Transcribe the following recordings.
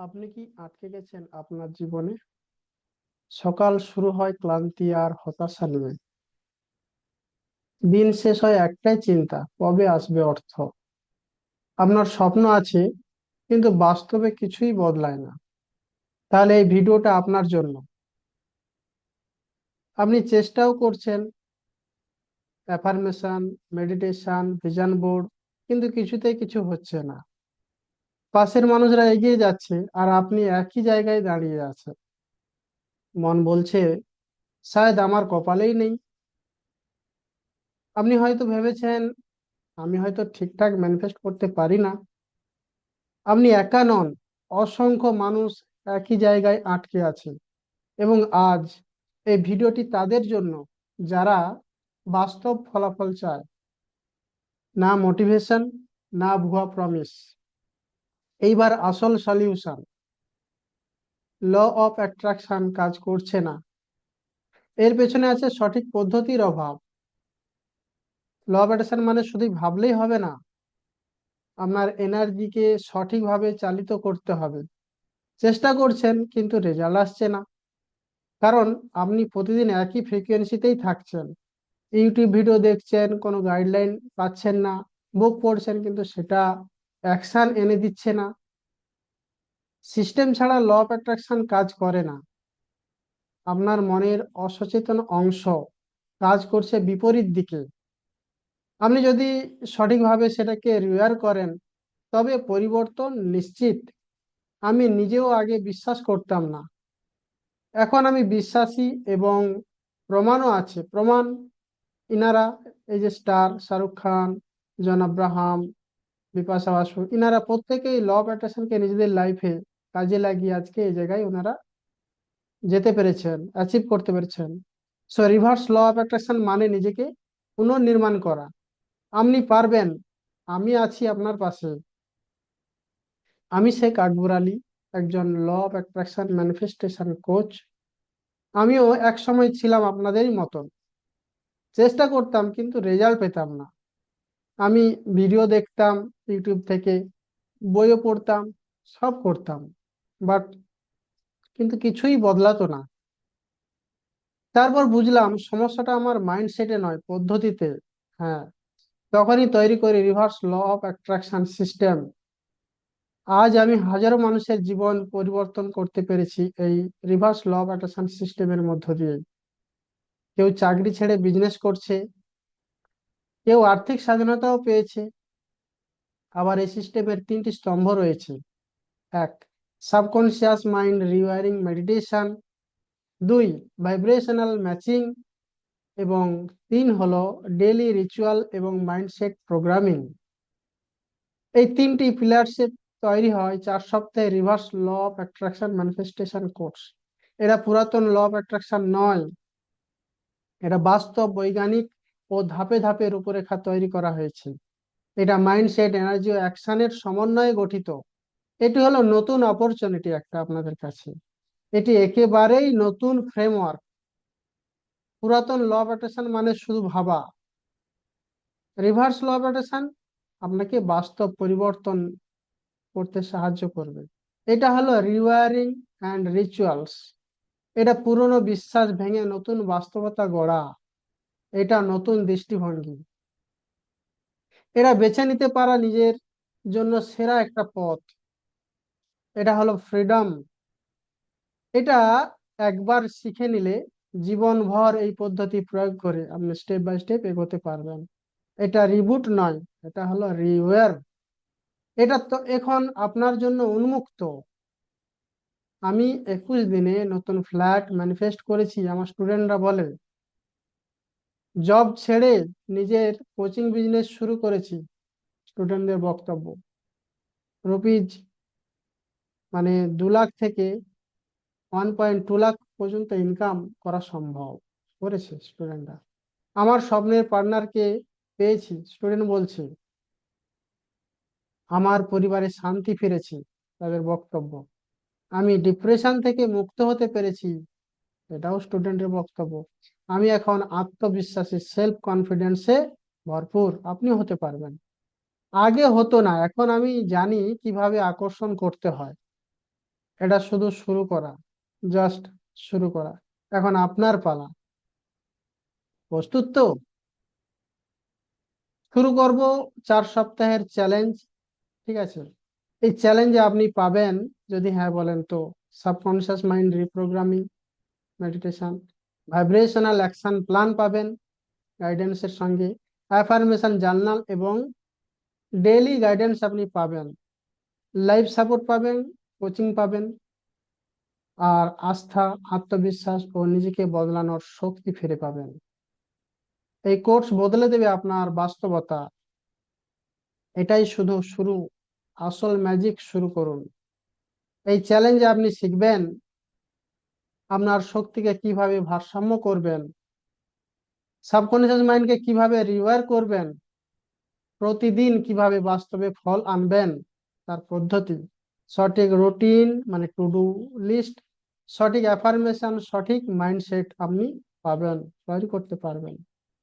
আপনি কি আটকে গেছেন আপনার জীবনে? সকাল শুরু হয় ক্লান্তি আর হতাশা নিয়ে। দিন শেষ হয় একটাই চিন্তা, কবে আসবে অর্থ? আপনার স্বপ্ন আছে, কিন্তু বাস্তবে কিছুই বদলায় না। তাহলে এই ভিডিওটা আপনার জন্য। আপনি চেষ্টাও করছেন অ্যাফার্মেশন মেডিটেশন ভিশন বোর্ড কিন্তু কিছুতেই কিছু হচ্ছে না। পাশের মানুষরা এগিয়ে যাচ্ছে আর আপনি একই জায়গায় দাঁড়িয়ে আছেন। মন বলছে শায়দ আমার কপালেই নেই। আপনি হয়তো ভেবেছেন, আমি হয়তো ঠিকঠাক ম্যানিফেস্ট করতে পারি না। আপনি একা নন, অসংখ্য মানুষ একই জায়গায় আটকে আছে এবং আজ এই ভিডিওটি তাদের জন্য, যারা বাস্তব ফলাফল চায়। না মোটিভেশন না ভুয়া প্রমিস এইবার আসল সলিউশন ল অফ অ্যাট্রাকশন কাজ করছে না। এর পেছনে আছে সঠিক পদ্ধতির অভাব। ল অফ অ্যাট্রাকশন মানে শুধু ভাবলেই হবে না, আপনার এনার্জিকে সঠিকভাবে চালিত করতে হবে। চেষ্টা করছেন, কিন্তু রেজাল্ট আসছে না। কারণ আপনি প্রতিদিন একই ফ্রিকোয়েন্সিতেই থাকছেন। ইউটিউব ভিডিও দেখছেন, কোনো গাইডলাইন পাচ্ছেন না বুক পড়ছেন, কিন্তু সেটা অ্যাকশন এনে দিচ্ছে না। সিস্টেম ছাড়া ল অফ অ্যাট্রাকশন কাজ করে না। আপনার মনের অসচেতন অংশ কাজ করছে বিপরীত দিকে। আপনি যদি সঠিকভাবে সেটাকে রিওয়ার করেন, তবে পরিবর্তন নিশ্চিত। আমি নিজেও আগে বিশ্বাস করতাম না। এখন আমি বিশ্বাসী এবং প্রমাণও আছে। প্রমাণ ইনারা, এই যে star, Shahrukh Khan John Abraham Bipasha Basu, ইনারা প্রত্যেকেই ল অফ অ্যাট্রাকশনকে নিজেদের লাইফে কাজে লাগিয়ে আজকে এই জায়গায় ওনারা যেতে পেরেছেন অ্যাচিভ করতে পেরেছেন। So reverse law of attraction মানে নিজেকে পুনর্নির্মাণ করা। আপনি পারবেন, আমি আছি আপনার পাশে। আমি শেখ আকবর আলী, একজন law of attraction manifestation coach আমিও এক সময় ছিলাম আপনাদেরই মতন। চেষ্টা করতাম, কিন্তু রেজাল্ট পেতাম না। আমি ভিডিও দেখতাম ইউটিউব থেকে, বইও পড়তাম, সব করতাম। বাট কিন্তু কিছুই বদলাতো না। তারপর বুঝলাম সমস্যাটা আমার মাইন্ডসেটে নয়, পদ্ধতিতে। হ্যাঁ তখনই তৈরি করি reverse law of attraction system আজ আমি হাজারো মানুষের জীবন পরিবর্তন করতে পেরেছি এই রিভার্স ল অফ অ্যাট্রাকশন সিস্টেমের মধ্য দিয়ে। কেউ চাকরি ছেড়ে বিজনেস করছে কেউ আর্থিক স্বাধীনতাও পেয়েছে। আবার এই সিস্টেমের তিনটি স্তম্ভ রয়েছে। এক সাবকনসিয়াস মাইন্ড রিওয়ারিং মেডিটেশন। দুই, ভাইব্রেশনাল ম্যাচিং। এবং তিন হলো ডেলি রিচুয়াল এবং মাইন্ডসেট প্রোগ্রামিং। এই তিনটি পিলার্সে তৈরি হয় চার সপ্তাহে reverse law of attraction manifestation course. এরা পুরাতন ল অফ অ্যাট্রাকশন নয়। এটা বাস্তব বৈজ্ঞানিক ও ধাপে ধাপে রূপরেখা তৈরি করা হয়েছে। এটা মাইন্ডসেট, এনার্জি ও অ্যাকশনের সমন্বয়ে গঠিত। এটি হলো নতুন অপরচুনিটি একটা আপনাদের কাছে। এটি একেবারেই নতুন ফ্রেমওয়ার্ক পুরাতন ল অফ অ্যাট্রাকশন মানে শুধু ভাবা। রিভার্স ল অফ অ্যাট্রাকশন আপনাকে বাস্তব পরিবর্তন করতে সাহায্য করবে। এটা হলো রিওয়ারিং অ্যান্ড রিচুয়ালস এটা পুরনো বিশ্বাস ভেঙে নতুন বাস্তবতা গড়া। এটা নতুন দৃষ্টিভঙ্গি। এরা বেছে নিতে পারা নিজের জন্য সেরা একটা পথ। এটা হলো ফ্রিডম। এটা একবার শিখে নিলে জীবনভর এই পদ্ধতি প্রয়োগ করে আপনি স্টেপ বাই স্টেপ এগোতে পারবেন। এটা রিবুট নয়, এটা হলো রিওয়ার এটা তো এখন আপনার জন্য উন্মুক্ত। আমি একুশ দিনে নতুন ফ্ল্যাট ম্যানিফেস্ট করেছি, আমার স্টুডেন্টরা বলে জব ছেড়ে নিজের কোচিং বিজনেস শুরু করেছি স্টুডেন্টদের বক্তব্য। রুপিজ মানে দু লাখ থেকে ওয়ান পয়েন্ট টু লাখ পর্যন্ত ইনকাম করা সম্ভব করেছে স্টুডেন্টরা আমার স্বপ্নের পার্টনারকে পেয়েছি স্টুডেন্ট বলছে, আমার পরিবারে শান্তি ফিরেছে তাদের বক্তব্য। আমি ডিপ্রেশন থেকে মুক্ত হতে পেরেছি। এটাও স্টুডেন্টের বক্তব্য। আমি এখন আত্মবিশ্বাসী সেলফ কনফিডেন্সে ভরপুর। আপনি হতে পারবেন। আগে হতো না, এখন আমি জানি কীভাবে আকর্ষণ করতে হয়। এটা শুধু শুরু করা জাস্ট শুরু করা। এখন আপনার পালা। প্রস্তুত তো? শুরু করব চার সপ্তাহের চ্যালেঞ্জ ঠিক আছে? এই চ্যালেঞ্জে আপনি পাবেন যদি হ্যাঁ বলেন তো subconscious mind reprogramming meditation vibrational action plan পাবেন গাইডেন্সের সঙ্গে, অ্যাফার্মেশন জার্নাল এবং ডেইলি গাইডেন্স আপনি পাবেন। লাইফ সাপোর্ট পাবেন, কোচিং পাবেন, আর আস্থা, আত্মবিশ্বাস ও নিজেকে বদলানোর শক্তি ফিরে পাবেন। এই কোর্স বদলে দেবে আপনার বাস্তবতা। এটাই শুধু শুরু, আসল ম্যাজিক শুরু করুন। এই চ্যালেঞ্জে আপনি শিখবেন আপনার শক্তিকে কীভাবে ভারসাম্য করবেন? সাবকনসিয়াস মাইন্ডকে কীভাবে রিওয়ার করবেন? প্রতিদিন কীভাবে বাস্তবে ফল আনবেন? তার পদ্ধতি। সঠিক রুটিন মানে টু ডু লিস্ট সঠিক অ্যাফার্মেশন সঠিক মাইন্ডসেট আপনি পাবেন, তৈরি করতে পারবেন।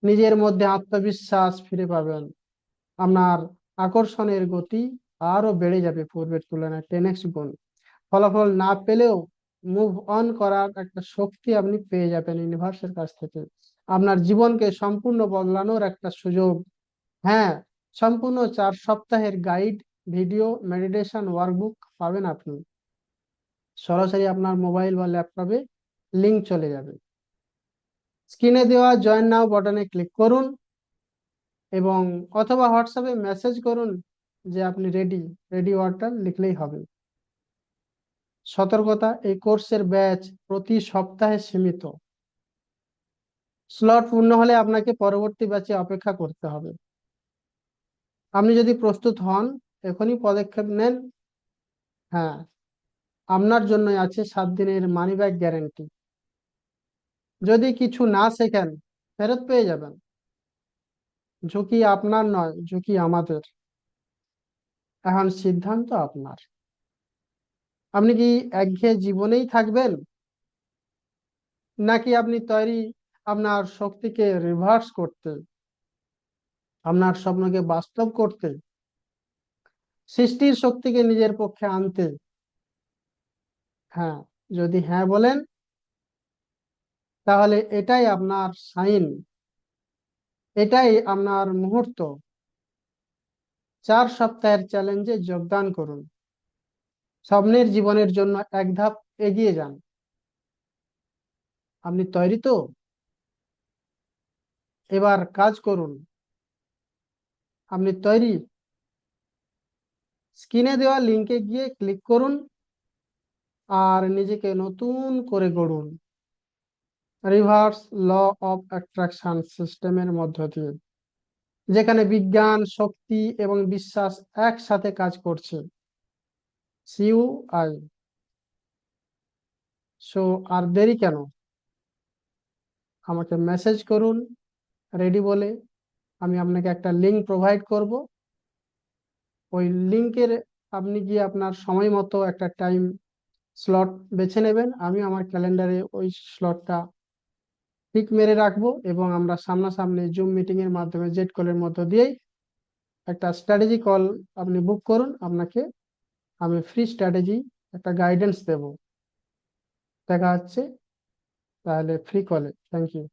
নিজের মধ্যে আত্মবিশ্বাস ফিরে পাবেন। আপনার আকর্ষণের গতি আরও বেড়ে যাবে পূর্বের তুলনায় টেন এক্স গুণ। ফলাফল না পেলেও মুভ অন করার একটা শক্তি আপনি পেয়ে যাবেন ইউনিভার্সের কাছ থেকে। আপনার জীবনকে সম্পূর্ণ বদলানোর একটা সুযোগ। হ্যাঁ সম্পূর্ণ চার সপ্তাহের গাইড ভিডিও মেডিটেশন ওয়ার্কবুক পাবেন আপনি। সরাসরি আপনার মোবাইল বা ল্যাপটপে লিংক চলে যাবে। স্ক্রিনে দেওয়া জয়েন নাও বাটনে ক্লিক করুন এবং অথবা হোয়াটসঅ্যাপে মেসেজ করুন যে আপনি রেডি রেডি ওয়াটার লিখলেই হবে। সতর্কতা, এই কোর্সের ব্যাচ প্রতি সপ্তাহে সীমিত। স্লট পূর্ণ হলে আপনাকে পরবর্তী ব্যাচে অপেক্ষা করতে হবে। আপনি যদি প্রস্তুত হন, এখনই পদক্ষেপ নেন। হ্যাঁ আপনার জন্যই আছে সাত দিনের মানি ব্যাক গ্যারেন্টি যদি কিছু না শেখেন, ফেরত পেয়ে যাবেন। ঝুঁকি আপনার নয়, ঝুঁকি আমাদের। এখন সিদ্ধান্ত আপনার। আপনি কি একঘেয়ে জীবনেই থাকবেন? নাকি আপনি তৈরি আপনার শক্তিকে রিভার্স করতে, আপনার স্বপ্নকে বাস্তব করতে, সৃষ্টির শক্তিকে নিজের পক্ষে আনতে? হ্যাঁ যদি হ্যাঁ বলেন, তাহলে এটাই আপনার সাইন এটাই আপনার মুহূর্ত। চার সপ্তাহের চ্যালেঞ্জে যোগদান করুন। স্বপ্নের জীবনের জন্য এক ধাপ এগিয়ে যান। আপনি তৈরি তো? এবার কাজ করুন। আপনি তৈরি? স্ক্রিনে দেওয়া লিঙ্কে গিয়ে ক্লিক করুন আর নিজেকে নতুন করে গড়ুন। রিভার্স ল অফ অ্যাট্রাকশন সিস্টেমের মধ্য দিয়ে, যেখানে বিজ্ঞান, শক্তি এবং বিশ্বাস একসাথে কাজ করছে। সিউ আই সো আর দেরি কেন? আমাকে মেসেজ করুন রেডি বলে আমি আপনাকে একটা লিঙ্ক প্রোভাইড করব। ওই লিঙ্কের আপনি গিয়ে আপনার সময় মতো একটা টাইম স্লট বেছে নেবেন। আমি আমার ক্যালেন্ডারে ওই স্লটটা ঠিক মেরে রাখব এবং আমরা সামনাসামনি জুম মিটিং এর মাধ্যমে জেট কলের মধ্য দিয়েই একটা স্ট্র্যাটেজি কল আপনি বুক করুন। আপনাকে আমি ফ্রি স্ট্র্যাটেজি একটা গাইডেন্স দেব। দেখা হচ্ছে তাহলে ফ্রি কলে থ্যাংক ইউ